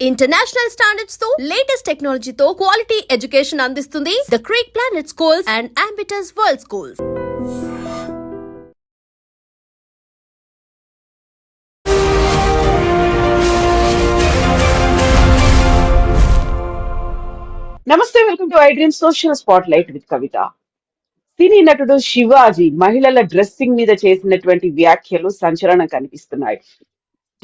International స్టాండర్డ్స్తో latest టెక్నాలజీతో quality education అందిస్తుంది the creek planet schools and ambitus world schools నమస్తే welcome to I dream social spotlight with Kavitha. సినీ నటుడు శివాజీ మహిళల dressing మీద చేసినటువంటి వ్యాఖ్యలు సంచలనం కనిపిస్తున్నాయి.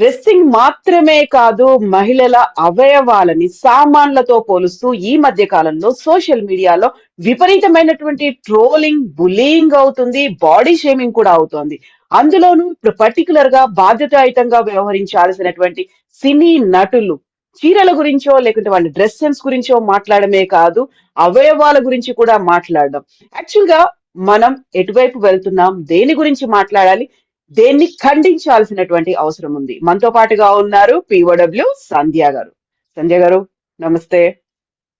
డ్రెస్సింగ్ మాత్రమే కాదు మహిళల అవయవాలని సామాన్లతో పోలుస్తూ ఈ మధ్య కాలంలో సోషల్ మీడియాలో విపరీతమైనటువంటి ట్రోలింగ్ బులీయింగ్ అవుతుంది బాడీ షేమింగ్ కూడా అవుతోంది. అందులోనూ ఇప్పుడు పర్టికులర్గా బాధ్యతాయుతంగా వ్యవహరించాల్సినటువంటి సినీ నటులు చీరల గురించో లేకుంటే వాళ్ళ డ్రెస్ సెన్స్ గురించో మాట్లాడమే కాదు అవయవాల గురించి కూడా మాట్లాడడం. యాక్చువల్గా మనం ఎటువైపు వెళ్తున్నాం దేని గురించి మాట్లాడాలి దేన్ని ఖండించాల్సినటువంటి అవసరం ఉంది? మనతో పాటుగా ఉన్నారు పిఓడబ్ల్యూ సంధ్య గారు. సంధ్య గారు నమస్తే.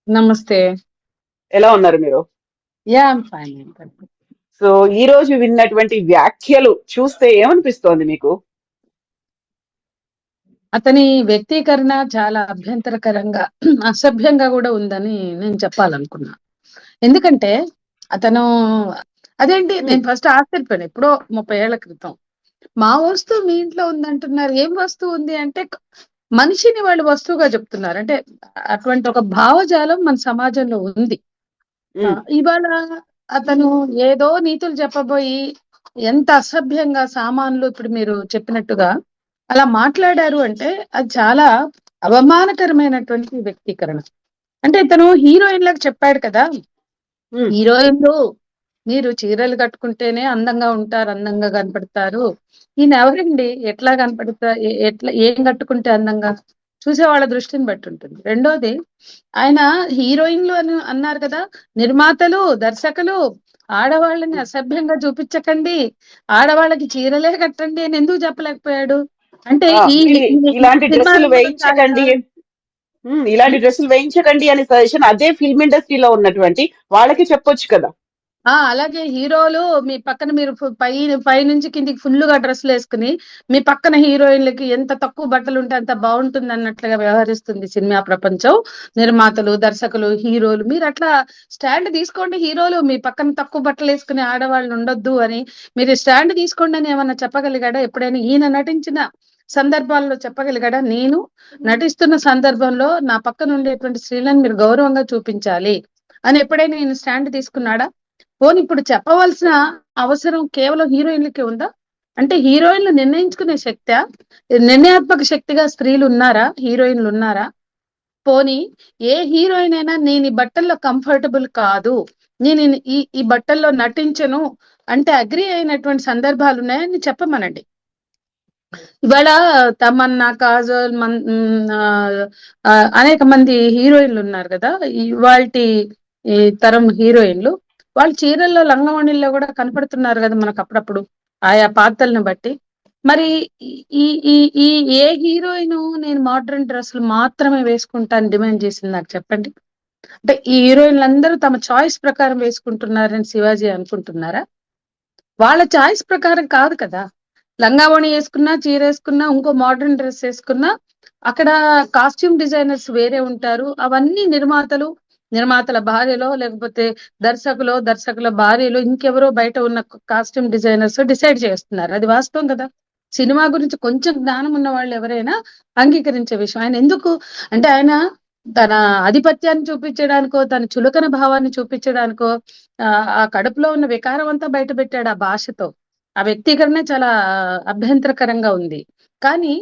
నమస్తే. ఎలా ఉన్నారు మీరు? యా ఫైన్ సో ఈ రోజు విన్నటువంటి వ్యాఖ్యలు చూస్తే ఏమనిపిస్తోంది మీకు? అతని వ్యక్తీకరణ చాలా అభ్యంతరకరంగా అసభ్యంగా కూడా ఉందని నేను చెప్పాలనుకున్నా. ఎందుకంటే అతను అదేంటి నేను ఫస్ట్ ఆశ్చర్యపోయాను. ఎప్పుడో ముప్పై ఏళ్ళ క్రితం. మా వస్తువు మీ ఇంట్లో ఉందంటున్నారు. ఏం వస్తువు ఉంది అంటే మనిషిని వాళ్ళు వస్తువుగా చెప్తున్నారు. అంటే అటువంటి ఒక భావజాలం మన సమాజంలో ఉంది. ఇవాళ అతను ఏదో నీతులు చెప్పబోయి ఎంత అసభ్యంగా సామాన్లు ఇప్పుడు మీరు చెప్పినట్టుగా అలా మాట్లాడారు అంటే అది చాలా అవమానకరమైనటువంటి వ్యక్తీకరణ. అంటే ఇతను హీరోయిన్లకు చెప్పాడు కదా. హీరోయిన్లు మీరు చీరలు కట్టుకుంటేనే అందంగా ఉంటారు అందంగా కనపడతారు. ఈయన ఎవరండి? ఎట్లా కనపడతా ఎట్లా ఏం కట్టుకుంటే అందంగా? చూసే వాళ్ళ దృష్టిని బట్టి ఉంటుంది. రెండోది ఆయన హీరోయిన్లు అని అన్నారు కదా నిర్మాతలు దర్శకులు ఆడవాళ్ళని అసభ్యంగా చూపించకండి ఆడవాళ్ళకి చీరలే కట్టండి అని ఎందుకు చెప్పలేకపోయాడు? అంటే ఈ ఇలాంటి డ్రెస్సులు వేయించకండి. ఇలాంటి డ్రెస్సులు వేయించకండి అనే సజెషన్ అదే ఫిల్మ్ ఇండస్ట్రీలో ఉన్నటువంటి వాళ్ళకి చెప్పొచ్చు కదా. ఆ అలాగే హీరోలు మీ పక్కన మీరు పై పై నుంచి కిందికి ఫుల్గా డ్రెస్సులు వేసుకుని మీ పక్కన హీరోయిన్లకి ఎంత తక్కువ బట్టలు ఉంటే అంత బాగుంటుంది అన్నట్లుగా వ్యవహరిస్తుంది సినిమా ప్రపంచం. నిర్మాతలు దర్శకులు హీరోలు మీరు అట్లా స్టాండ్ తీసుకోండి. హీరోలు మీ పక్కన తక్కువ బట్టలు వేసుకునే ఆడవాళ్ళు ఉండొద్దు అని మీరు స్టాండ్ తీసుకోండి అని ఏమన్నా చెప్పగలిగాడా? ఎప్పుడైనా ఈయన నటించిన సందర్భాల్లో చెప్పగలిగాడా? నేను నటిస్తున్న సందర్భంలో నా పక్కన ఉండేటువంటి స్త్రీలను మీరు గౌరవంగా చూపించాలి అని ఎప్పుడైనా ఈయన స్టాండ్ తీసుకున్నాడా? పోనీ ఇప్పుడు చెప్పవలసిన అవసరం కేవలం హీరోయిన్లకే ఉందా? అంటే హీరోయిన్లు నిర్ణయించుకునే శక్తి? నిర్ణయాత్మక శక్తిగా స్త్రీలు ఉన్నారా? హీరోయిన్లు ఉన్నారా? పోనీ ఏ హీరోయిన్ అయినా నేను ఈ బట్టల్లో కంఫర్టబుల్ కాదు నేను ఈ- ఈ బట్టల్లో నటించను అంటే అగ్రి అయినటువంటి సందర్భాలు ఉన్నాయని చెప్పమనండి. ఇవాళ తమన్నా కాజల్ మన్ అనేక మంది హీరోయిన్లు ఉన్నారు కదా? ఇవాళ ఈ తరం హీరోయిన్లు. వాళ్ళు చీరల్లో లంగవణిల్లో కూడా కనపడుతున్నారు కదా మనకు అప్పుడప్పుడు ఆయా పాత్రలను బట్టి. మరి ఈ ఈ ఈ ఏ హీరోయిన్ నేను మోడర్న్ డ్రెస్సులు మాత్రమే వేసుకుంటాను డిమాండ్ చేసింది నాకు చెప్పండి. అంటే ఈ హీరోయిన్లు అందరూ తమ చాయిస్ ప్రకారం వేసుకుంటున్నారని శివాజీ అనుకుంటున్నారా? వాళ్ళ చాయిస్ ప్రకారం కాదు కదా. లంగావణి వేసుకున్నా చీర వేసుకున్నా ఇంకో మోడర్న్ డ్రెస్ వేసుకున్నా అక్కడ కాస్ట్యూమ్ డిజైనర్స్ వేరే ఉంటారు. అవన్నీ నిర్మాతలు నిర్మాతల భార్యలో లేకపోతే దర్శకులో దర్శకుల భార్యలో ఇంకెవరో బయట ఉన్న కాస్ట్యూమ్ డిజైనర్స్ డిసైడ్ చేస్తున్నారు. అది వాస్తవం కదా. సినిమా గురించి కొంచెం జ్ఞానం ఉన్న వాళ్ళు ఎవరైనా అంగీకరించే విషయం. ఆయన ఎందుకు? అంటే ఆయన తన ఆధిపత్యాన్ని చూపించడానికో తన చులకన భావాన్ని చూపించడానికో ఆ కడుపులో ఉన్న వికారం అంతా బయట పెట్టాడు ఆ భాషతో. ఆ వ్యక్తీకరణ చాలా అభ్యంతరకరంగా ఉంది. కానీ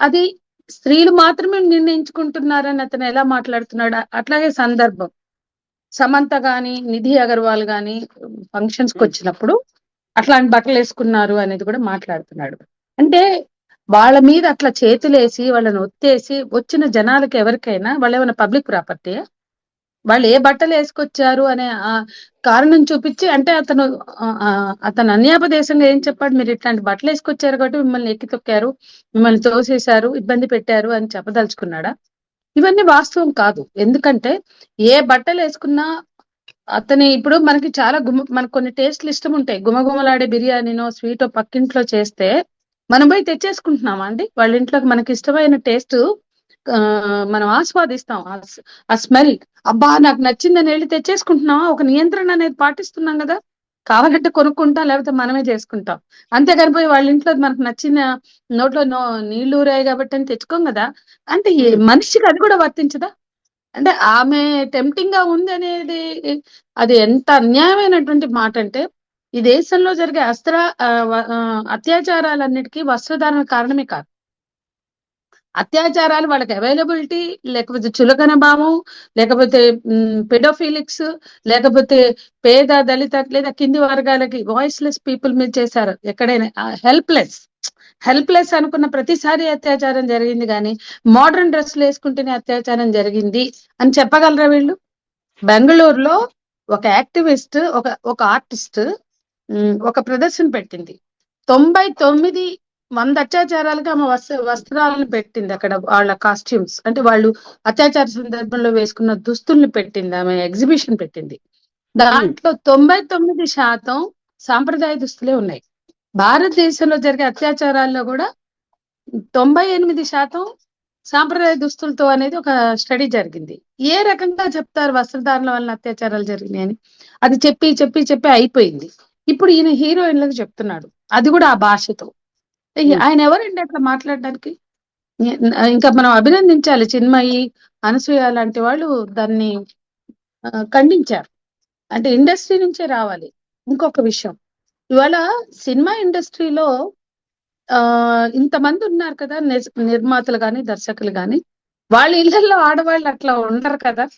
అది స్త్రీలు మాత్రమే నిర్ణయించుకుంటున్నారని అతను ఎలా మాట్లాడుతున్నాడు? అట్లాగే సందర్భం. సమంత గాని నిధి అగర్వాల్ గాని ఫంక్షన్స్కి వచ్చినప్పుడు అట్లాంటి బట్టలు వేసుకున్నారు అనేది కూడా మాట్లాడుతున్నాడు. అంటే వాళ్ళ మీద అట్లా చేతులేసి వాళ్ళని ఒత్తేసి వచ్చిన జనాలకి ఎవరికైనా వాళ్ళు ఏమైనా పబ్లిక్ ప్రాపర్టీయా వాళ్ళు ఏ బట్టలు వేసుకొచ్చారు అనే ఆ కారణం చూపించి అంటే అతను ఆ, అతను అన్యాపదేశంగా ఏం చెప్పాడు? మీరు ఇట్లాంటి బట్టలు వేసుకొచ్చారు కాబట్టి మిమ్మల్ని ఎక్కి తొక్కారు మిమ్మల్ని తోసేశారు ఇబ్బంది పెట్టారు అని చెప్పదలుచుకున్నాడా? ఇవన్నీ వాస్తవం కాదు. ఎందుకంటే ఏ బట్టలు వేసుకున్నా అతని ఇప్పుడు మనకి చాలా గుమ మనకు కొన్ని టేస్ట్లు ఇష్టం ఉంటాయి. గుమగుమలాడే బిర్యానీనో స్వీటో పక్కింట్లో చేస్తే మనం పోయి తెచ్చేసుకుంటున్నామా అండి? వాళ్ళ ఇంట్లోకి మనకి ఇష్టమైన టేస్ట్ మనం ఆస్వాదిస్తాం. ఆ స్మెల్. అబ్బా నాకు నచ్చిందని వెళ్ళి తెచ్చేసుకుంటున్నావా? ఒక నియంత్రణ అనేది పాటిస్తున్నాం కదా? కావాలంటే కొనుక్కుంటాం లేకపోతే మనమే చేసుకుంటాం. అంతే కనిపోయి వాళ్ళ ఇంట్లో మనకు నచ్చిన నోట్లో నో నీళ్ళు ఊరాయి కాబట్టి అని తెచ్చుకోం కదా? అంటే మనిషికి అది కూడా వర్తించదా? అంటే ఆమె టెంప్టింగ్గా ఉంది అనేది అది ఎంత అన్యాయమైనటువంటి మాట అంటే ఈ దేశంలో జరిగే అస్త్ర ఆ, అత్యాచారాలన్నిటికీ వస్త్రధారణ కారణమే కాదు. అత్యాచారాలు వాళ్ళకి అవైలబిలిటీ లేకపోతే చులకన భావం లేకపోతే పెడోఫిలిక్స్ లేకపోతే పేద దళిత లేదా కింది వర్గాలకి వాయిస్లెస్ పీపుల్ మీద చేశారు. ఎక్కడైనా హెల్ప్లెస్ హెల్ప్లెస్ అనుకున్న ప్రతిసారి అత్యాచారం జరిగింది కానీ మోడర్న్ డ్రెస్సులు వేసుకుంటేనే అత్యాచారం జరిగింది అని చెప్పగలరా వీళ్ళు? బెంగళూరులో ఒక యాక్టివిస్ట్ ఒక ఒక ఆర్టిస్ట్ ఒక ప్రదర్శన పెట్టింది. తొంభై తొమ్మిది వంద అత్యాచారాలకు ఆమె వస్త్ర వస్త్రాలను పెట్టింది అక్కడ వాళ్ళ కాస్ట్యూమ్స్ అంటే వాళ్ళు అత్యాచార సందర్భంలో వేసుకున్న దుస్తుల్ని పెట్టింది ఆమె ఎగ్జిబిషన్ పెట్టింది. దాంట్లో తొంభై తొమ్మిది శాతం సాంప్రదాయ దుస్తులే ఉన్నాయి. భారతదేశంలో జరిగే అత్యాచారాల్లో కూడా తొంభై ఎనిమిది శాతం సాంప్రదాయ దుస్తులతో అనేది ఒక స్టడీ జరిగింది. ఏ రకంగా చెప్తారు వస్త్రధారణ వలన అత్యాచారాలు జరిగినాయని అది చెప్పి చెప్పి చెప్పి అయిపోయింది. ఇప్పుడు ఈయన హీరోయిన్లకు చెప్తున్నాడు. అది కూడా ఆ భాషతో. ఆయన ఎవరండి అట్లా మాట్లాడడానికి? ఇంకా మనం అభినందించాలి. చిన్మయి అనసూయ లాంటి వాళ్ళు దాన్ని ఖండించారు. అంటే ఇండస్ట్రీ నుంచే రావాలి. ఇంకొక విషయం. ఇవాళ సినిమా ఇండస్ట్రీలో ఆ ఇంతమంది ఉన్నారు కదా నిర్- నిర్మాతలు గాని దర్శకులు గాని. వాళ్ళ ఇళ్ళలో ఆడవాళ్ళు అట్లా ఉండరు కదా.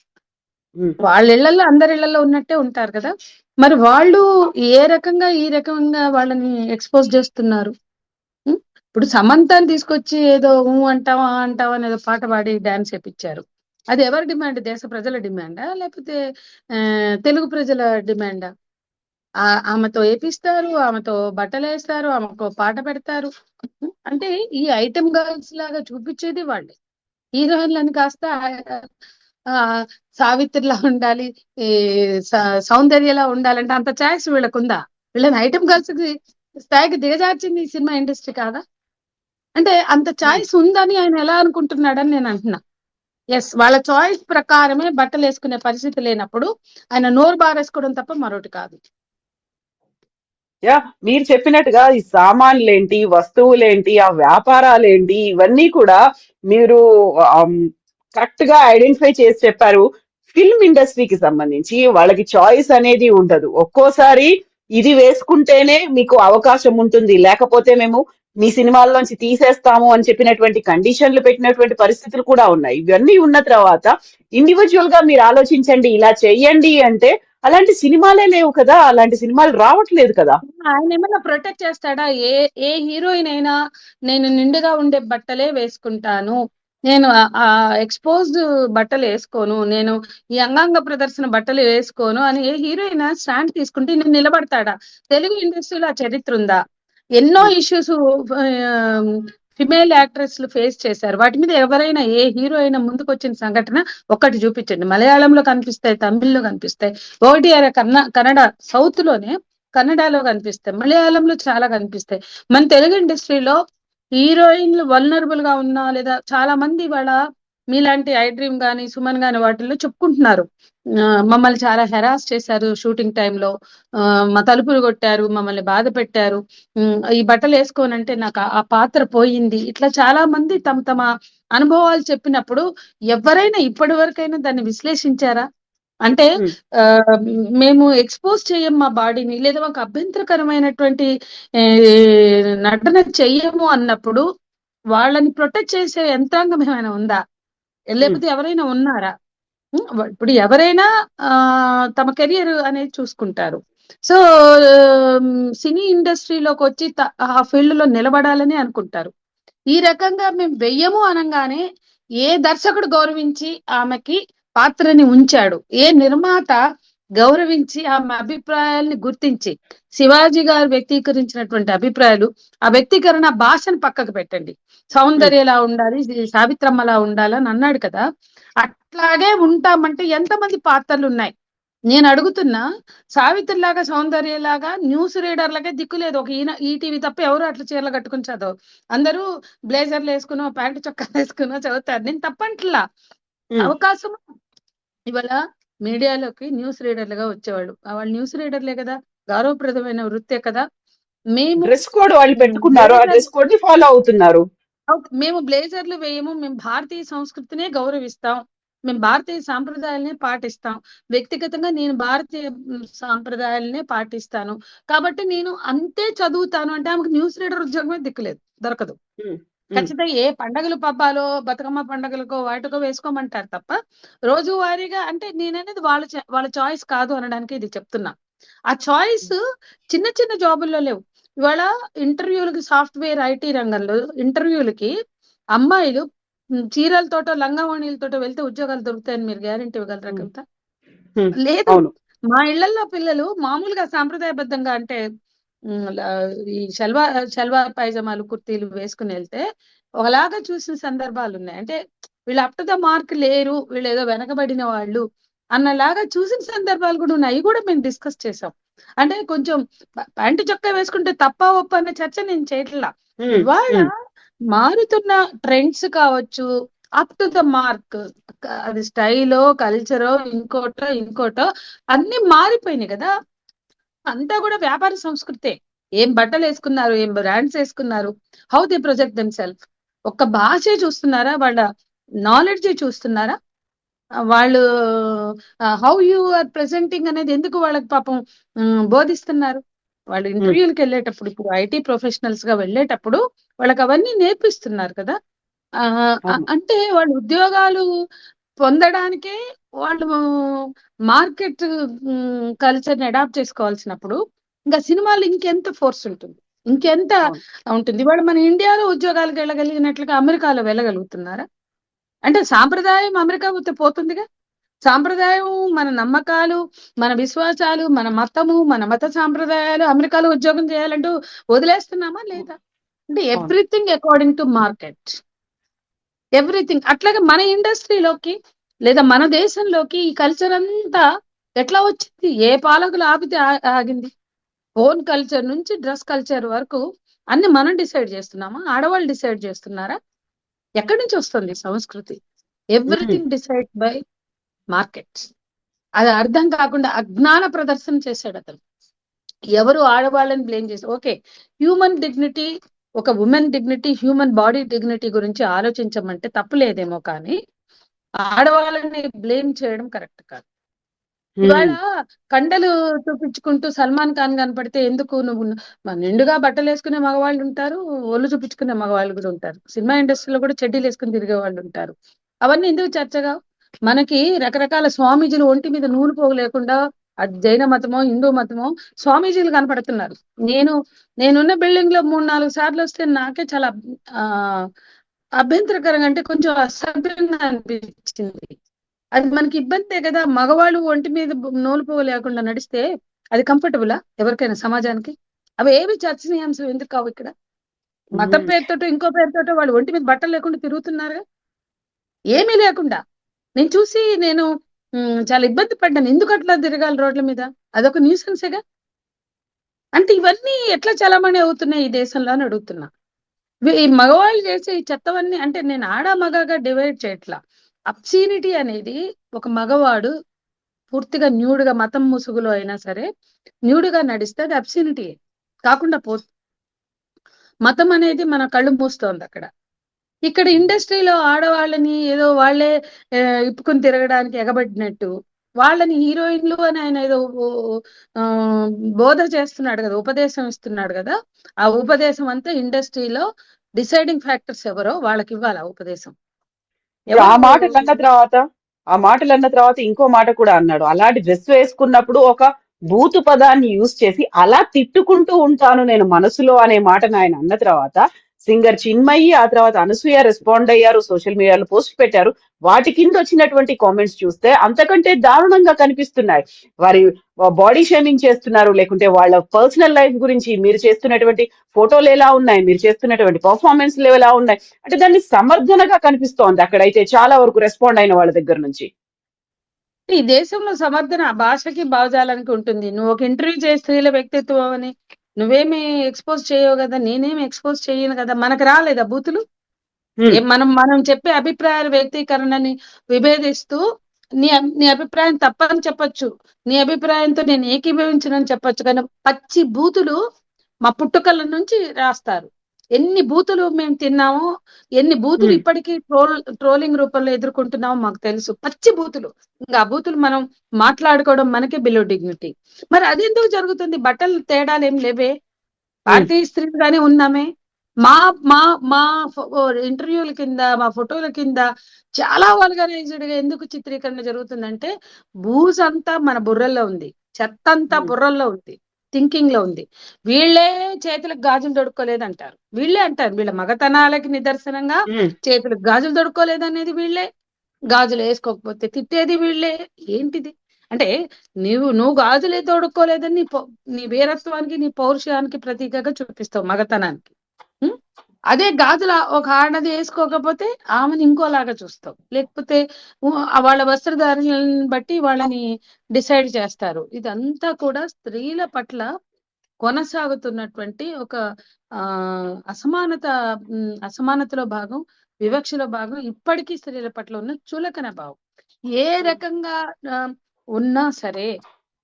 వాళ్ళ ఇళ్ళలో అందరి ఇళ్ళలో ఉన్నట్టే ఉంటారు కదా. మరి వాళ్ళు ఏ రకంగా ఈ రకంగా వాళ్ళని ఎక్స్పోజ్ చేస్తున్నారు? ఇప్పుడు సమంతాన్ని తీసుకొచ్చి ఏదో ఊ అంటావా అంటావా అని ఏదో పాట పాడి డాన్స్ చేపించారు అది ఎవరి డిమాండ్? దేశ ప్రజల డిమాండా? లేకపోతే తెలుగు ప్రజల డిమాండా? ఆ- ఆమెతో వేపిస్తారు ఆమెతో బట్టలు వేస్తారు ఆమెకు పాట పెడతారు. అంటే ఈ ఐటెం గర్ల్స్ లాగా చూపించేది వాళ్ళే. హీరోయిన్లను కాస్త ఆ సావిత్రిలా ఉండాలి ఈ సౌందర్యలా ఉండాలంటే అంత ఛాయిస్ వీళ్ళకుందా? వీళ్ళని ఐటెం గర్ల్స్కి స్థాయికి దిగజార్చింది ఈ సినిమా ఇండస్ట్రీ కాదా? అంటే అంత చాయిస్ ఉందని ఆయన ఎలా అనుకుంటున్నాడని నేను అంటున్నా. ఎస్ వాళ్ళ చాయిస్ ప్రకారమే బట్టలు వేసుకునే పరిస్థితి లేనప్పుడు ఆయన నోరు బారేసుకోవడం తప్ప మరొకటి కాదు. యా మీరు చెప్పినట్టుగా ఈ సామాన్లేంటి వస్తువులేంటి ఆ వ్యాపారాలేంటి ఇవన్నీ కూడా మీరు కరెక్ట్గా ఐడెంటిఫై చేసి చెప్పారు. ఫిల్మ్ ఇండస్ట్రీకి సంబంధించి వాళ్ళకి చాయిస్ అనేది ఉండదు. ఒక్కోసారి ఇది వేసుకుంటేనే మీకు అవకాశం ఉంటుంది. లేకపోతే మేము మీ సినిమాల్లోంచి తీసేస్తాము అని చెప్పినటువంటి కండిషన్లు పెట్టినటువంటి పరిస్థితులు కూడా ఉన్నాయి. ఇవన్నీ ఉన్న తర్వాత ఇండివిజువల్గా మీరు ఆలోచించండి ఇలా చెయ్యండి అంటే అలాంటి సినిమాలే లేవు కదా అలాంటి సినిమాలు రావట్లేదు కదా. ఆయన ఏమైనా ప్రొటెక్ట్ చేస్తాడా? ఏ ఏ హీరోయిన్ అయినా నేను నిండుగా ఉండే బట్టలే వేసుకుంటాను నేను ఆ ఎక్స్పోజ్డ్ బట్టలు వేసుకోను నేను ఈ అంగాంగ ప్రదర్శన బట్టలు వేసుకోను అని ఏ హీరోయిన్ స్టాండ్ తీసుకుంటే నేను నిలబడతాడా? తెలుగు ఇండస్ట్రీలో ఆ చరిత్ర ఉందా? ఎన్నో ఇష్యూస్ ఫిమేల్ యాక్ట్రెస్లు ఫేస్ చేశారు. వాటి మీద ఎవరైనా ఏ హీరో అయినా ముందుకు వచ్చిన సంఘటన ఒక్కటి చూపించండి. మలయాళంలో కనిపిస్తాయి తమిళ్ళో కనిపిస్తాయి. ఒకటి కన్న కన్నడ సౌత్లోనే కన్నడలో కనిపిస్తాయి. మలయాళంలో చాలా కనిపిస్తాయి. మన తెలుగు ఇండస్ట్రీలో హీరోయిన్లు వల్నరబుల్గా ఉన్నా లేదా చాలా మంది వాళ్ళ మీలాంటి ఐ డ్రీమ్ గాని సుమన్ గాని వాటిల్లో చెప్పుకుంటున్నారు. మమ్మల్ని చాలా హెరాస్ చేశారు షూటింగ్ టైంలో. మా తలుపులు కొట్టారు మమ్మల్ని బాధ పెట్టారు. ఈ బట్టలు వేసుకోనంటే నాకు ఆ- పాత్ర పోయింది. ఇట్లా చాలా మంది తమ తమ అనుభవాలు చెప్పినప్పుడు ఎవరైనా ఇప్పటి వరకైనా దాన్ని విశ్లేషించారా? అంటే. ఆ, మేము ఎక్స్పోజ్ చేయం మా బాడీని లేదా మాకు అభ్యంతరకరమైనటువంటి నటన చెయ్యము అన్నప్పుడు వాళ్ళని ప్రొటెక్ట్ చేసే యంత్రాంగం ఏమైనా ఉందా? లేకపోతే ఎవరైనా ఉన్నారా? ఇప్పుడు ఎవరైనా ఆ తమ కెరియర్ అనేది చూసుకుంటారు. సో సినీ ఇండస్ట్రీలోకి వచ్చి త- ఆ ఫీల్డ్లో నిలబడాలని అనుకుంటారు. ఈ రకంగా మేము వెయ్యము అనగానే ఏ దర్శకుడు గౌరవించి ఆమెకి పాత్రని ఉంచాడు. ఏ నిర్మాత గౌరవించి ఆమె అభిప్రాయాల్ని గుర్తించి శివాజీ గారు వ్యక్తీకరించినటువంటి అభిప్రాయాలు ఆ వ్యక్తీకరణ భాషను పక్కకు పెట్టండి. సౌందర్యలా ఉండాలి సావిత్రమ్మలా ఉండాలని అన్నాడు కదా. అట్లాగే ఉంటామంటే ఎంతమంది పాత్రలు ఉన్నాయి నేను అడుగుతున్నా సావిత్రిలాగా సౌందర్యలాగా న్యూస్ రీడర్లకే దిక్కు లేదు. ఒక ఈయన ఈటీవీ తప్ప ఎవరు అట్లా చీరలు కట్టుకుని చదవరు. అందరూ బ్లేజర్లు వేసుకునో ప్యాంటు చొక్కా వేసుకునో చదువుతారు. నేను తప్పంట్లా. అవకాశం ఇవాళ మీడియాలోకి న్యూస్ రీడర్లుగా వచ్చేవాళ్ళు. వాళ్ళు న్యూస్ రీడర్లే కదా గౌరవప్రదమైన వృత్తే కదా. మేము డ్రెస్ కోడ్ వాళ్ళు పెట్టుకున్నారు. ఆ డ్రెస్ కోడ్ని ఫాలో అవుతున్నారు. మేము బ్లేజర్లు వేయము. మేము భారతీయ సంస్కృతినే గౌరవిస్తాం. మేము భారతీయ సాంప్రదాయాలనే పాటిస్తాం. వ్యక్తిగతంగా నేను భారతీయ సాంప్రదాయాలనే పాటిస్తాను. కాబట్టి నేను అంతే చదువుతాను అంటే ఆమెకు న్యూస్ రీడర్ ఉద్యోగమే దిక్కులేదు దొరకదు. ఖచ్చితంగా ఏ పండగలు పబ్బాలో బతుకమ్మ పండగలకో వాటికో వేసుకోమంటారు తప్ప రోజువారీగా అంటే నేననేది వాళ్ళ వాళ్ళ చాయిస్ కాదు అనడానికి ఇది చెప్తున్నా. ఆ చాయిస్ చిన్న చిన్న జాబుల్లో లేవు. ఇవాళ ఇంటర్వ్యూలకి సాఫ్ట్వేర్ ఐటీ రంగంలో ఇంటర్వ్యూలకి అమ్మాయిలు చీరలతోటో లంగావణిలతోటో వెళ్తే ఉద్యోగాలు దొరుకుతాయని మీరు గ్యారెంటీ ఇవ్వగలరా. కవిత. లేదు. మా ఇళ్ళలో పిల్లలు మామూలుగా సాంప్రదాయబద్ధంగా అంటే ఈ షల్వా షల్వా పైజమాలు కుర్తీలు వేసుకుని వెళ్తే ఒకలాగా చూసిన సందర్భాలు ఉన్నాయి. అంటే వీళ్ళు అప్ టు ద మార్క్ లేరు వీళ్ళు ఏదో వెనకబడిన వాళ్ళు అన్నలాగా చూసిన సందర్భాలు కూడా ఉన్నాయి. కూడా మేము డిస్కస్ చేసాం అంటే కొంచెం ప్యాంటు చొక్కా వేసుకుంటే తప్ప ఒప్ప అనే చర్చ నేను చేయట్లా. ఉమ్. మారుతున్న ట్రెండ్స్ కావచ్చు అప్ టు ద మార్క్ అది స్టైలో కల్చరో ఇంకోటో ఇంకోటో అన్ని మారిపోయినాయి కదా. అంతా కూడా వ్యాపార సంస్కృతే. ఏం బట్టలు వేసుకున్నారు ఏం బ్రాండ్స్ వేసుకున్నారు how they project them self ఒక్క భాషే చూస్తున్నారా? వాళ్ళ నాలెడ్జ్ చూస్తున్నారా? వాళ్ళు హౌ యు ఆర్ ప్రెజెంటింగ్ అనేది ఎందుకు వాళ్ళకి పాపం బోధిస్తున్నారు? వాళ్ళు ఇంటర్వ్యూలకు వెళ్ళేటప్పుడు ఇప్పుడు ఐటీ ప్రొఫెషనల్స్గా వెళ్ళేటప్పుడు వాళ్ళకి అవన్నీ నేర్పిస్తున్నారు కదా. అంటే వాళ్ళు ఉద్యోగాలు పొందడానికే వాళ్ళు మార్కెట్ కల్చర్ని అడాప్ట్ చేసుకోవాల్సినప్పుడు ఇంకా సినిమాలు ఇంకెంత ఫోర్స్ ఉంటుంది. ఇంకెంత. ఉంటుంది. ఇవాళ మన ఇండియాలో ఉద్యోగాలకు వెళ్ళగలిగినట్లుగా అమెరికాలో వెళ్ళగలుగుతున్నారా? అంటే సాంప్రదాయం అమెరికా పోతే పోతుందిగా. సాంప్రదాయం మన నమ్మకాలు మన విశ్వాసాలు మన మతము మన మత సాంప్రదాయాలు అమెరికాలో ఉద్యోగం చేయాలంటూ వదిలేస్తున్నామా లేదా? అంటే. Everything according to market. Everything. అట్లాగే మన ఇండస్ట్రీలోకి లేదా మన దేశంలోకి ఈ కల్చర్ అంతా ఎట్లా వచ్చింది? ఏ పాలకులు ఆపితే ఆగింది? ఫోన్ కల్చర్ నుంచి డ్రెస్ కల్చర్ వరకు అన్ని మనం డిసైడ్ చేస్తున్నామా? ఆడవాళ్ళు డిసైడ్ చేస్తున్నారా? ఎక్కడి నుంచి వస్తుంది సంస్కృతి? Everything decide by market. అది అర్థం కాకుండా అజ్ఞాన ప్రదర్శన చేశాడు అతను. ఎవరు ఆడవాళ్ళని బ్లేమ్ చేశారు ఓకే హ్యూమన్ డిగ్నిటీ ఒక women dignity human body dignity గురించి ఆలోచించమంటే తప్పు లేదేమో కానీ ఆడవాళ్ళని బ్లేమ్ చేయడం కరెక్ట్ కాదు. ఇవాళ కండలు చూపించుకుంటూ సల్మాన్ ఖాన్ కనపడితే ఎందుకు నువ్వు నిండుగా బట్టలు వేసుకునే మగవాళ్ళు ఉంటారు ఒళ్ళు చూపించుకునే మగవాళ్ళు కూడా ఉంటారు. సినిమా ఇండస్ట్రీలో కూడా చెడ్డీలు వేసుకుని తిరిగే వాళ్ళు ఉంటారు. అవన్నీ ఎందుకు చర్చగా? మనకి రకరకాల స్వామీజీలు ఒంటి మీద నూనె పోగు అది జైన మతమో హిందూ మతమో స్వామీజీలు కనపడుతున్నారు. నేను నేనున్న బిల్డింగ్లో మూడు నాలుగు సార్లు వస్తే నాకే చాలా అభ్యంతరకరంగా అంటే కొంచెం అసభ్యంగా అనిపించింది. అది మనకి ఇబ్బందే కదా. మగవాళ్ళు ఒంటి మీద నూలు పువ్వు లేకుండా నడిస్తే అది కంఫర్టబులా ఎవరికైనా సమాజానికి? అవి ఏవి చర్చనీయాంశం ఎందుకు కావు ఇక్కడ? మతం. పేరుతోటో ఇంకో పేరుతోటో వాళ్ళు ఒంటి మీద బట్టలు లేకుండా తిరుగుతున్నారుగా? ఏమీ లేకుండా. నేను చూసి నేను చాలా ఇబ్బంది పడ్డాను. ఎందుకు అట్లా తిరగాలి రోడ్ల మీద? అదొక న్యూసెన్సేగా అంటే ఇవన్నీ ఎట్లా చలామణి అవుతున్నాయి ఈ దేశంలో అని అడుగుతున్నా. ఈ మగవాళ్ళు చేసే ఈ చెత్తవన్నీ అంటే నేను ఆడ మగగా డివైడ్ చేయట్లా. అప్సీనిటీ అనేది ఒక మగవాడు పూర్తిగా న్యూడ్గా మతం ముసుగులో అయినా సరే న్యూడ్గా నడిస్తే అది అప్సీనిటీ కాకుండా పో మతం అనేది మన కళ్ళు మూస్తోంది అక్కడ. ఇక్కడ ఇండస్ట్రీలో ఆడవాళ్ళని ఏదో వాళ్ళే ఇప్పుకొని తిరగడానికి ఎగబడినట్టు వాళ్ళని హీరోయిన్లు అని ఆయన ఏదో బోధ చేస్తున్నాడు కదా ఉపదేశం ఇస్తున్నాడు కదా ఆ ఉపదేశం అంతా ఇండస్ట్రీలో డిసైడింగ్ ఫ్యాక్టర్స్ ఎవరో వాళ్ళకి ఇవ్వాలి ఆ ఉపదేశం. ఆ మాటలు అన్న తర్వాత ఆ మాటలు అన్న తర్వాత ఇంకో మాట కూడా అన్నాడు. అలాంటి డ్రెస్ వేసుకున్నప్పుడు ఒక బూతు పదాన్ని యూజ్ చేసి అలా తిట్టుకుంటూ ఉంటాను నేను మనసులో అనే మాటను ఆయన అన్న తర్వాత సింగర్ చిన్మయి ఆ తర్వాత అనసూయ రెస్పాండ్ అయ్యారు సోషల్ మీడియాలో పోస్ట్ పెట్టారు. వాటి కింద వచ్చినటువంటి కామెంట్స్ చూస్తే అంతకంటే దారుణంగా కనిపిస్తున్నాయి. వారి బాడీ షేమింగ్ చేస్తున్నారు లేకుంటే వాళ్ళ పర్సనల్ లైఫ్ గురించి మీరు చేస్తున్నటువంటి ఫోటోలు ఎలా ఉన్నాయి మీరు చేస్తున్నటువంటి పర్ఫార్మెన్స్ ఎలా ఉన్నాయి అంటే దాన్ని సమర్థనగా కనిపిస్తోంది అక్కడైతే చాలా వరకు రెస్పాండ్ అయిన వాళ్ళ దగ్గర నుంచి. ఈ దేశంలో సమర్థన భాషకి భావజాలానికి ఉంటుంది. నువ్వు ఒక ఇంటర్వ్యూ చేసి స్త్రీల వ్యక్తిత్వం అని నువ్వేమి ఎక్స్పోజ్ చేయవు కదా నేనేమి ఎక్స్పోజ్ చేయను కదా మనకు రాలేదా బూతులు? మనం మనం చెప్పే అభిప్రాయాల వ్యక్తీకరణని విభేదిస్తూ నీ నీ అభిప్రాయం తప్పని చెప్పొచ్చు. నీ అభిప్రాయంతో నేను ఏకీభవించనని చెప్పొచ్చు. కానీ పచ్చి బూతులు మా పుట్టుకల నుంచి రాస్తారు. ఎన్ని బూతులు మేము తిన్నామో ఎన్ని బూతులు. ఇప్పటికీ ట్రోల్ ట్రోలింగ్ రూపంలో ఎదుర్కొంటున్నామో మాకు తెలుసు. పచ్చి బూతులు. ఇంకా ఆ బూతులు మనం మాట్లాడుకోవడం మనకే బిలో డిగ్నిటీ మరి అది ఎందుకు జరుగుతుంది? బట్టలు తేడాలు ఏం లేవే? భారతీయ స్త్రీలు గానే ఉన్నామే. మా మా మా ఇంటర్వ్యూల కింద మా ఫోటోల కింద చాలా వల్గరైజ్డ్గా ఎందుకు చిత్రీకరణ జరుగుతుందంటే బూజ్ అంతా మన బుర్రల్లో ఉంది. చెత్త అంతా. బుర్రల్లో ఉంది. థింకింగ్లో ఉంది. వీళ్ళే చేతులకు గాజులు దొడుక్కోలేదు అంటారు వీళ్ళే అంటారు వీళ్ళ మగతనాలకి నిదర్శనంగా చేతులకు గాజులు దొడుక్కోలేదు అనేది వీళ్ళే. గాజులు వేసుకోకపోతే తిట్టేది వీళ్ళే. ఏంటిది? అంటే నీవు నువ్వు గాజులే తోడుకోలేదని నీ పౌ- నీ వీరత్వానికి నీ పౌరుషానికి ప్రతీకగా చూపిస్తావు మగతనానికి? అదే గాజుల ఒక ఆడది వేసుకోకపోతే ఆమెను ఇంకోలాగా చూస్తావు. లేకపోతే వాళ్ళ వస్త్రధారణలను బట్టి వాళ్ళని డిసైడ్ చేస్తారు. ఇదంతా కూడా స్త్రీల పట్ల కొనసాగుతున్నటువంటి ఒక ఆ అసమానత అసమానతలో భాగం వివక్షలో భాగం ఇప్పటికీ స్త్రీల పట్ల ఉన్న చులకన భావం. ఏ రకంగా ఉన్నా సరే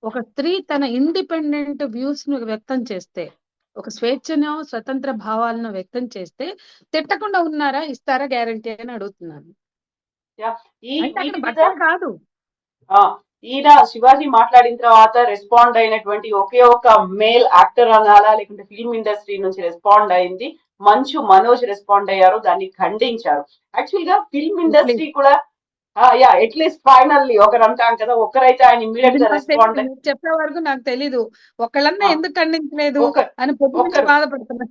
ఒక స్త్రీ తన ఇండిపెండెంట్ వ్యూస్ను వ్యక్తం చేస్తే ఒక స్వేచ్ఛను స్వతంత్ర భావాలను వ్యక్తం చేస్తే తిట్టకుండా ఉన్నారా ఇస్తారా గ్యారంటీ అని అడుగుతున్నాను కాదు. ఈయన శివాజీ మాట్లాడిన తర్వాత రెస్పాండ్ అయినటువంటి ఒకే ఒక మేల్ యాక్టర్ అనాలా లేకుంటే ఫిల్మ్ ఇండస్ట్రీ నుంచి రెస్పాండ్ అయింది. మంచు మనోజ్ రెస్పాండ్ అయ్యారు దాన్ని ఖండించారు. యాక్చువల్గా ఫిల్మ్ ఇండస్ట్రీ కూడా యా అట్లీస్ట్ ఫైనల్లీ ఒకరు అంటాం కదా ఒకరైతే ఆయన గా రెస్పాండ్. మీరు చెప్పే వరకు నాకు తెలీదు ఒకళ్ళన్నా. ఎందుకు ఖండించలేదు అని నుంచి ఒక్కరు. బాధపడుతున్నా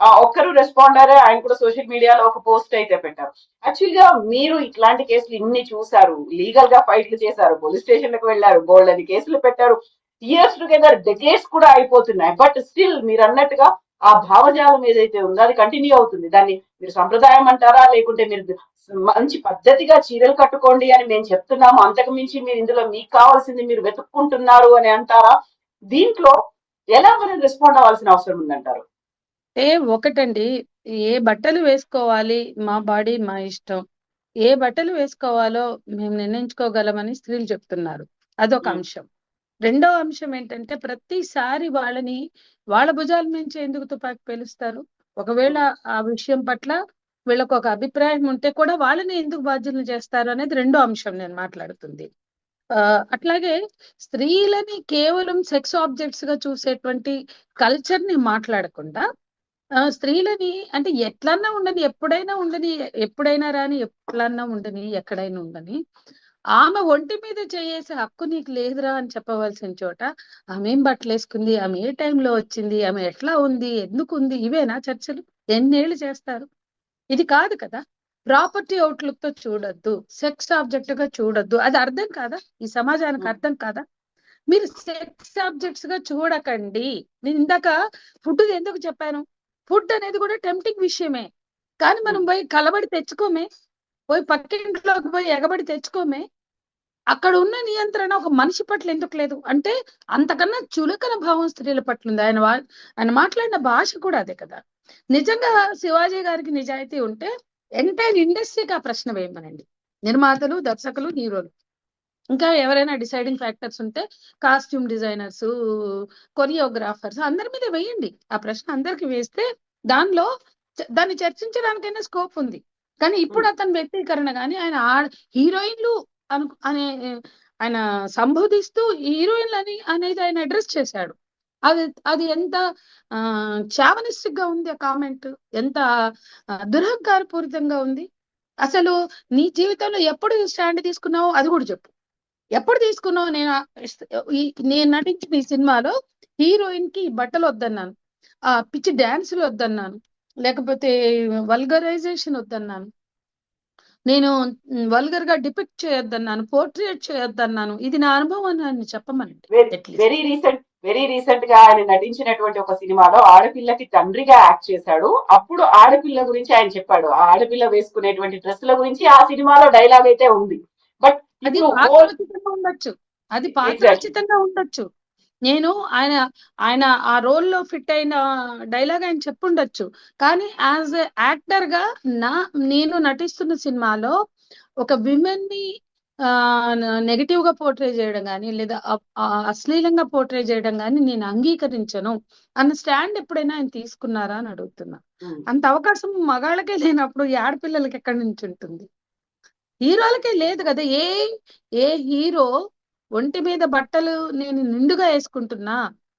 ఆ ఒక్కరు రెస్పాండ్ అయ్యారు ఆయన కూడా సోషల్ మీడియాలో ఒక పోస్ట్ అయితే పెట్టారు యాక్చువల్గా మీరు ఇట్లాంటి కేసులు ఇన్ని చూసారు లీగల్గా ఫైట్లు చేశారు పోలీస్ స్టేషన్లకు వెళ్ళారు గోల్డ్ అని కేసులు పెట్టారు ఇయర్స్ టుగెదర్ డెకేట్స్ కూడా అయిపోతున్నాయి బట్ స్టిల్ మీరు అన్నట్టుగా ఆ భావజాలం ఏదైతే ఉందో అది కంటిన్యూ అవుతుంది దాన్ని మీరు సంప్రదాయం అంటారా లేకుంటే మీరు మంచి పద్ధతిగా చీరలు కట్టుకోండి అని మేము చెప్తున్నాము. అంతకు మించి మీరు ఇందులో మీకు కావాల్సింది మీరు వెతుక్కుంటున్నారు అని అంటారా? దీంట్లో ఎలా మనం రెస్పాండ్ అవ్వాల్సిన అవసరం ఉందంటారు? ఏ ఒకటండి. ఏ బట్టలు వేసుకోవాలి? మా బాడీ మా ఇష్టం. ఏ బట్టలు వేసుకోవాలో మేము నిర్ణయించుకోగలమని స్త్రీలు చెప్తున్నారు. అదొక. అంశం. రెండో అంశం ఏంటంటే ప్రతిసారి వాళ్ళని వాళ్ళ భుజాల నుంచి ఎందుకు తుపాకీ పేలుస్తారు? ఒకవేళ ఆ విషయం పట్ల వీళ్ళకు ఒక అభిప్రాయం ఉంటే కూడా వాళ్ళని ఎందుకు బాధ్యులను చేస్తారు అనేది రెండో అంశం నేను మాట్లాడుతుంది. ఆ, అట్లాగే స్త్రీలని కేవలం సెక్స్ ఆబ్జెక్ట్స్గా చూసేటువంటి కల్చర్ని మాట్లాడకుండా ఆ, స్త్రీలని అంటే ఎట్లన్నా ఉండని ఎప్పుడైనా ఉండని ఎప్పుడైనా రాని ఎట్లన్నా ఉండని ఎక్కడైనా ఉండని ఆమె ఒంటి మీద చేసే హక్కు నీకు లేదురా అని చెప్పవలసిన చోట ఆమె ఏం బట్టలేసుకుంది ఆమె ఏ టైంలో వచ్చింది ఆమె ఎట్లా ఉంది ఎందుకు ఉంది ఇవేనా చర్చలు? ఎన్నేళ్ళు చేస్తారు? ఇది కాదు కదా. ప్రాపర్టీ అవుట్లుక్తో చూడొద్దు. సెక్స్ ఆబ్జెక్ట్గా చూడొద్దు. అది అర్థం కాదా? ఈ సమాజానికి Hmm. అర్థం కాదా? మీరు సెక్స్ ఆబ్జెక్ట్స్గా చూడకండి. నేను ఇందాక ఫుడ్ ఎందుకు చెప్పాను? ఫుడ్ అనేది కూడా టెంప్టింగ్ విషయమే. కానీ మనం పోయి కలబడి తెచ్చుకోమే. పోయి పక్కింట్లోకి పోయి ఎగబడి తెచ్చుకోమే. అక్కడ ఉన్న నియంత్రణ ఒక మనిషి పట్ల ఎందుకు లేదు? అంటే అంతకన్నా చులకన భావం స్త్రీల పట్ల ఉంది. ఆయన ఆయన మాట్లాడిన భాష కూడా అదే కదా. నిజంగా శివాజీ గారికి నిజాయితీ ఉంటే ఎంటైర్ ఇండస్ట్రీకి ఆ ప్రశ్న వేయమనండి. నిర్మాతలు దర్శకులు హీరోలు. ఇంకా ఎవరైనా డిసైడింగ్ ఫ్యాక్టర్స్ ఉంటే కాస్ట్యూమ్ డిజైనర్స్ కొరియోగ్రాఫర్స్ అందరి మీద వేయండి. ఆ ప్రశ్న అందరికి వేస్తే దానిలో దాన్ని చర్చించడానికైనా స్కోప్ ఉంది. కానీ ఇప్పుడు అతని వ్యక్తీకరణ కానీ ఆయన హీరోయిన్లు అను అనే ఆయన సంబోధిస్తూ హీరోయిన్లు అని అనేది ఆయన అడ్రస్ చేశాడు. అది అది ఎంత ఆ చావనిస్టిక్గా ఉంది ఆ కామెంట్? ఎంత దురహంకారపూరితంగా ఉంది? అసలు నీ జీవితంలో ఎప్పుడు స్టాండ్ తీసుకున్నావో అది కూడా చెప్పు. ఎప్పుడు తీసుకున్నావు నేను నేను నటించిన ఈ సినిమాలో హీరోయిన్కి బట్టలు వద్దన్నాను. ఆ పిచ్చి డాన్సులు వద్దన్నాను. లేకపోతే వల్గరైజేషన్ వద్దన్నాను. నేను వల్గర్గా డిపిక్ట్ చేయొద్దన్నాను పోర్ట్రేట్ చేయొద్దన్నాను. ఇది నా అనుభవం అని least. వెరీ రీసెంట్ వెరీ రీసెంట్గా ఆయన నటించినటువంటి ఒక సినిమాలో ఆడపిల్లకి తండ్రిగా యాక్ట్ చేశాడు. అప్పుడు ఆడపిల్ల గురించి ఆయన చెప్పాడు. ఆ ఆడపిల్ల వేసుకునేటువంటి డ్రెస్సుల గురించి ఆ సినిమాలో డైలాగ్ అయితే ఉంది. బట్ అది ఉండొచ్చు. అది పాత్రాచితంగా ఉండొచ్చు. నేను ఆయన ఆయన ఆ రోల్లో ఫిట్ అయిన డైలాగ్ ఆయన చెప్పుండొచ్చు. కానీ యాజ్ ఎ యాక్టర్గా నా నేను నటిస్తున్న సినిమాలో ఒక విమెన్ని నెగటివ్గా పోర్ట్రే చేయడం కానీ లేదా అశ్లీలంగా పోర్ట్రే చేయడం కానీ నేను అంగీకరించను. అన్న స్టాండ్ ఎప్పుడైనా ఆయన తీసుకున్నారా అని అడుగుతున్నా. అంత అవకాశం మగాళ్ళకే లేనప్పుడు ఈ ఆడపిల్లలకి ఎక్కడి నుంచి ఉంటుంది? హీరోలకే లేదు కదా. ఏ ఏ హీరో ఒంటి మీద బట్టలు నేను నిండుగా వేసుకుంటున్నా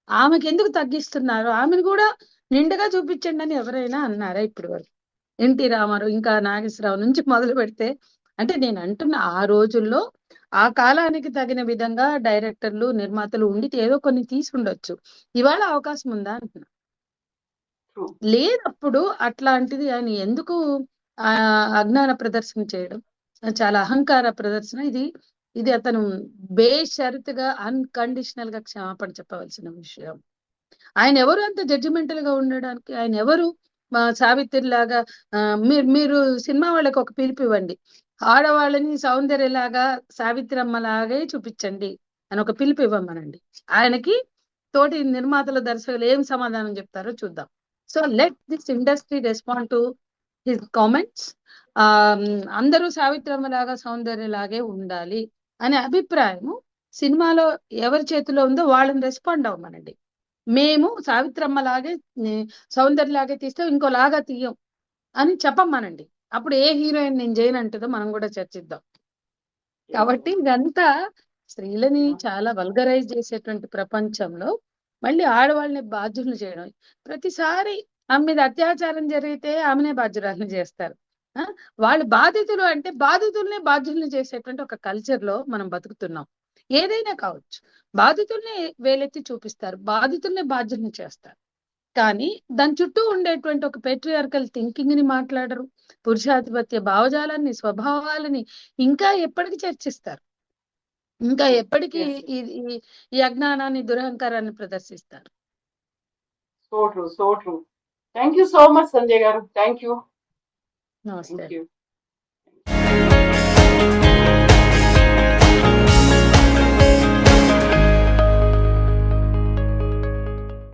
ఆమెకి ఎందుకు తగ్గిస్తున్నారు? ఆమెను కూడా నిండుగా చూపించండి అని ఎవరైనా అన్నారా ఇప్పటి వరకు? ఎన్టీ రామారావు ఇంకా నాగేశ్వరరావు నుంచి మొదలు పెడితే అంటే నేను అంటున్న ఆ రోజుల్లో ఆ కాలానికి తగిన విధంగా డైరెక్టర్లు నిర్మాతలు ఉండి ఏదో కొన్ని తీసి ఉండొచ్చు ఇవాళ అవకాశం ఉందా అంటున్నా. లేనప్పుడు అట్లాంటిది ఆయన ఎందుకు ఆ అజ్ఞాన ప్రదర్శన చేయడం? చాలా అహంకార ప్రదర్శన. ఇది ఇది అతను బేషరతుగా అన్కండిషనల్గా క్షమాపణ చెప్పవలసిన విషయం. ఆయన ఎవరు అంత జడ్జిమెంటల్గా ఉండడానికి? ఆయన ఎవరు సావిత్రి లాగా మీరు మీరు సినిమా వాళ్ళకి ఒక పిలుపు ఇవ్వండి. ఆడవాళ్ళని సౌందర్యలాగా సావిత్రమ్మ లాగే చూపించండి అని ఒక పిలుపు ఇవ్వమనండి. ఆయనకి తోటి నిర్మాతల దర్శకులు ఏం సమాధానం చెప్తారో చూద్దాం. So let this industry respond to his comments. ఆ అందరూ సావిత్రమ్మ లాగా సౌందర్య లాగే ఉండాలి అనే అభిప్రాయము సినిమాలో ఎవరి చేతిలో ఉందో వాళ్ళని రెస్పాండ్ అవ్వమనండి. మేము సావిత్రమ్మ లాగే సౌందర్య లాగే తీస్తే ఇంకోలాగా తీయం అని చెప్పమ్మనండి అప్పుడు ఏ హీరోయిన్ నేను చేయనంటుందో మనం కూడా చర్చిద్దాం. కాబట్టి ఇదంతా స్త్రీలని చాలా వల్గరైజ్ చేసేటువంటి ప్రపంచంలో మళ్ళీ ఆడవాళ్ళని బాధ్యులు చేయడం. ప్రతిసారి ఆమె మీద అత్యాచారం జరిగితే ఆమెనే బాధ్యురాలను చేస్తారు. వాళ్ళు బాధితులు అంటే బాధితుల్ని బాధ్యులను చేసేటువంటి ఒక కల్చర్లో మనం బతుకుతున్నాం. ఏదైనా కావచ్చు. బాధితుల్ని వేలెత్తి చూపిస్తారు. బాధితుల్నే బాధ్యుల్ని చేస్తారు. కానీ దాని చుట్టూ ఉండేటువంటి ఒక పెట్రియార్కల్ థింకింగ్ని మాట్లాడరు. పురుషాధిపత్య భావజాలాన్ని స్వభావాలని ఇంకా ఎప్పటికి చర్చిస్తారు. ఇంకా ఎప్పటికీ. ఈ అజ్ఞానాన్ని దురహంకారాన్ని ప్రదర్శిస్తారు. So true so true thank you so much Sanjay garu. Thank you నమస్తే